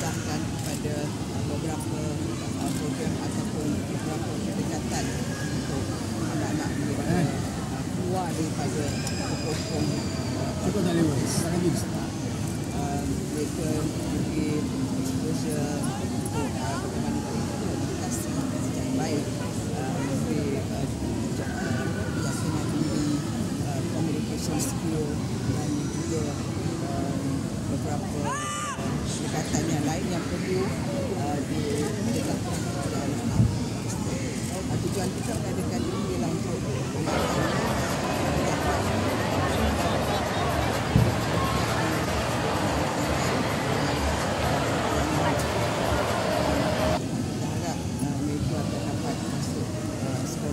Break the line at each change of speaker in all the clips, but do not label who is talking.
disahkan kepada uh, beberapa uh, program ataupun beberapa pendekatan untuk anak-anak mereka uh, eh. keluar daripada kepompong Cukup tak lewat, sangat
lagi.
Mereka pergi exposure untuk bagaimana mereka berkasi yang baik Mereka biasanya pilih communication skill dan juga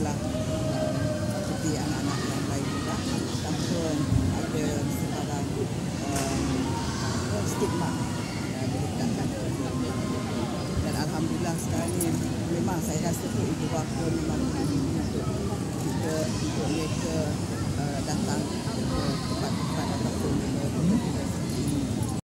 lah. Seperti anak-anak yang lain juga. Ataupun ada sebarang um, stigma yang diletakkan dan Alhamdulillah sekarang ni memang saya rasa tu ibu bapa memang untuk kita untuk mereka